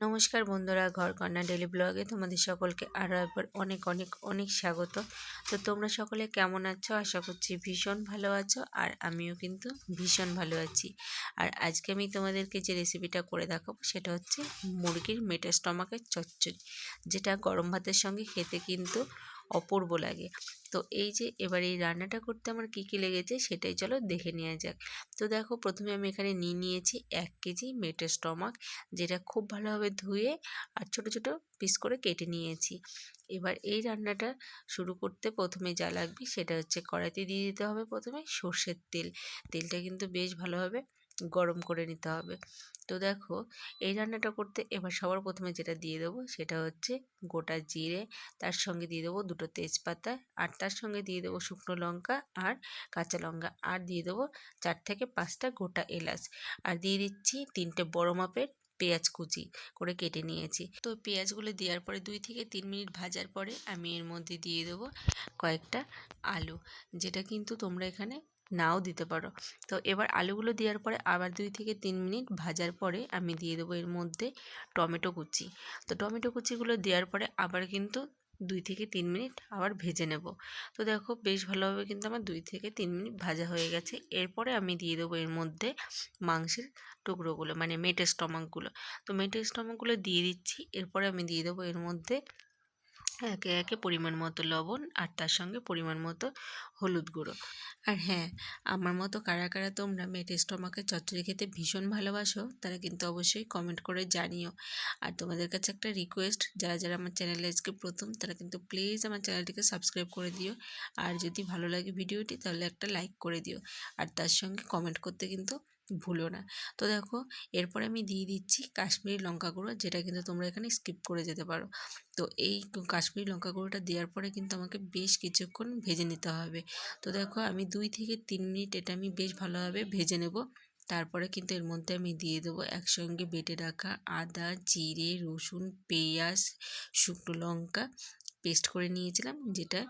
নমস্কার বন্ধুরা ঘরকন্যা ডেলি ব্লগে তোমাদের সকলকে আরও একবার অনেক অনেক অনেক স্বাগত। তো তোমরা সকলে কেমন আছো? আশা করছি ভীষণ ভালো আছো আর আমিও কিন্তু ভীষণ ভালো আছি। আর আজকে আমি তোমাদেরকে যে রেসিপিটা করে দেখাবো সেটা হচ্ছে মুরগির মেটা স্টমাকের চচ্চড়ি, যেটা গরম ভাতের সঙ্গে খেতে কিন্তু অপূর্ব লাগে। তো এই যে এবার এই রান্নাটা করতে আমার কী কী লেগেছে সেটাই চলো দেখে নেওয়া যাক। তো দেখো প্রথমে আমি এখানে নিয়ে নিয়েছি এক কেজি মেটের স্টমাক, যেটা খুব ভালোভাবে ধুয়ে আর ছোট ছোট পিস করে কেটে নিয়েছি। এবার এই রান্নাটা শুরু করতে প্রথমে যা লাগবে সেটা হচ্ছে কড়াইতে দিয়ে দিতে হবে প্রথমে সর্ষের তেল। তেলটা কিন্তু বেশ ভালোভাবে গরম করে নিতে হবে। তো দেখো, এই রান্নাটা করতে এবার সবার প্রথমে যেটা দিয়ে দেবো সেটা হচ্ছে গোটা জিরে, তার সঙ্গে দিয়ে দেবো দুটো তেজপাতা আর তার সঙ্গে দিয়ে দেবো শুকনো লঙ্কা আর কাঁচা লঙ্কা আর দিয়ে দেবো চার থেকে পাঁচটা গোটা এলাচ। আর দিয়ে দিচ্ছি তিনটে বড় মাপের পেঁয়াজ কুচি করে কেটে নিয়েছি। তো পেঁয়াজগুলো দেওয়ার পরে দুই থেকে তিন মিনিট ভাজার পরে আমি এর মধ্যে দিয়ে দেবো কয়েকটা আলু, যেটা কিন্তু তোমরা এখানে নাও দিতে পারো। তো এবার আলুগুলো দেওয়ার পরে আবার দুই থেকে তিন মিনিট ভাজার পরে আমি দিয়ে দেবো এর মধ্যে টমেটো কুচি। তো টমেটো কুচিগুলো দেওয়ার পরে আবার কিন্তু দুই থেকে তিন মিনিট আবার ভেজে নেব। তো দেখো বেশ ভালোভাবে কিন্তু আমার দুই থেকে তিন মিনিট ভাজা হয়ে গেছে। এরপরে আমি দিয়ে দেবো এর মধ্যে মাংসের টুকরোগুলো মানে মেটের স্টমাকগুলো। তো মেটের স্টমাকগুলো দিয়ে দিচ্ছি। এরপরে আমি দিয়ে দেবো এর মধ্যে একে একে পরিমাণ মতো লবণ আর তার সঙ্গে পরিমাণ মতো হলুদ গুঁড়ো। আর হ্যাঁ আমার মতো কারা কারা তোমরা মেটে স্টমাকের চচ্চড়ি খেতে ভীষণ ভালোবাসো, তারা কিন্তু অবশ্যই কমেন্ট করে জানিও। আর তোমাদের কাছে একটা রিকোয়েস্ট যারা যারা আমার চ্যানেলে আজকে প্রথম, তারা কিন্তু প্লিজ আমার চ্যানেলটিকে সাবস্ক্রাইব করে দিও। আর যদি ভালো লাগে ভিডিওটি, তাহলে একটা লাইক করে দিও। আর তার সঙ্গে কমেন্ট করতে কিন্তু ভুলো না। তো দেখো, এরপরে আমি দিয়ে দিচ্ছি কাশ্মীরি লঙ্কা গুঁড়ো, যেটা কিন্তু তোমরা এখানে স্কিপ করে যেতে পারো। তো এই কাশ্মীরি লঙ্কা গুঁড়োটা দেওয়ার পরে কিন্তু আমাকে বেশ কিছুক্ষণ ভেজে নিতে হবে। তো দেখো, আমি দুই থেকে তিন মিনিট এটা আমি বেশ ভালোভাবে ভেজে নেব। তারপরে কিন্তু এর মধ্যে আমি দিয়ে দেবো একসঙ্গে বেটে রাখা আদা, জিরে, রসুন, পেঁয়াজ, শুকনো লঙ্কা পেস্ট করে নিয়েছিলাম, যেটা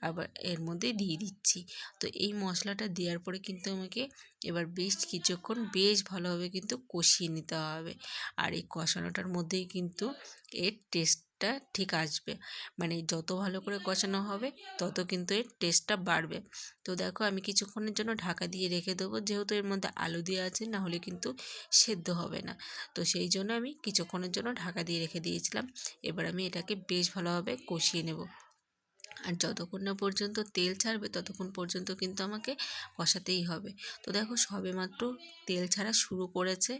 আবার এর মধ্যে দিয়ে দিচ্ছি। তো এই মশলাটা দেওয়ার পরে কিন্তু আমাকে এবার বেশ কিছুক্ষণ বেশ ভালোভাবে কিন্তু কষিয়ে নিতে হবে। আর এই কষানোটার মধ্যেই কিন্তু এর টেস্টটা ঠিক আসবে। মানে যত ভালো করে কষানো হবে, তত কিন্তু এর টেস্টটা বাড়বে। তো দেখো আমি কিছুক্ষণের জন্য ঢাকা দিয়ে রেখে দেবো। যেহেতু এর মধ্যে আলু দিয়ে আছে না হলে কিন্তু সেদ্ধ হবে না। তো সেই জন্য আমি কিছুক্ষণের জন্য ঢাকা দিয়ে রেখে দিয়েছিলাম। এবার আমি এটাকে বেশ ভালোভাবে কষিয়ে নেব। আর যতক্ষণ না পর্যন্ত তেল ছাড়বে, ততক্ষণ পর্যন্ত কিন্তু আমাকে কষাতেই হবে। তো দেখো, সবেমাত্র তেল ছাড়া শুরু করেছে,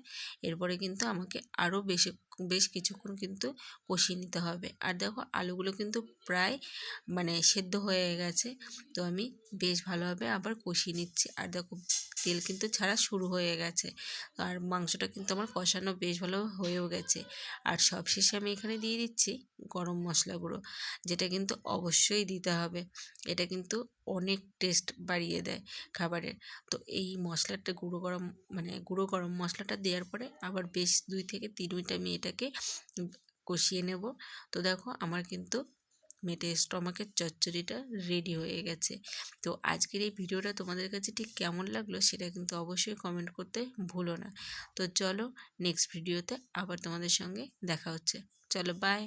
এরপরে কিন্তু আমাকে আরও বেশি, বেশ কিছুক্ষণ কিন্তু কষিয়ে নিতে হবে। আর দেখো, আলুগুলো কিন্তু প্রায় মানে সেদ্ধ হয়ে গেছে, তো আমি বেশ ভালোভাবে আবার কষিয়ে নিচ্ছি। আর দেখো তেল কিন্তু ছাড়া শুরু হয়ে গেছে। আর মাংসটা কিন্তু আমার কষানো বেশ ভালো হয়েও গেছে। আর সবশেষে আমি এখানে দিয়ে দিচ্ছি গরম মশলা গুঁড়ো, যেটা কিন্তু অবশ্যই দিতে হবে। এটা কিন্তু অনেক টেস্ট বাড়িয়ে দেয় খাবারের। তো এই মশলাটা গুঁড়ো গরম মানে গুঁড়ো গরম মশলাটা দেওয়ার পরে আবার বেশ দুই থেকে তিন মিনিট আমি এটাকে কষিয়ে নেব। তো দেখো, আমার কিন্তু মেটে স্টমাকের চচ্চড়িটা রেডি হয়ে গেছে। তো আজকের এই ভিডিওটা তোমাদের কাছে ঠিক কেমন লাগল সেটা কিন্তু অবশ্যই কমেন্ট করতে ভুলো না। তো চলো নেক্সট ভিডিওতে আবার তোমাদের সঙ্গে দেখা হচ্ছে। চলো বাই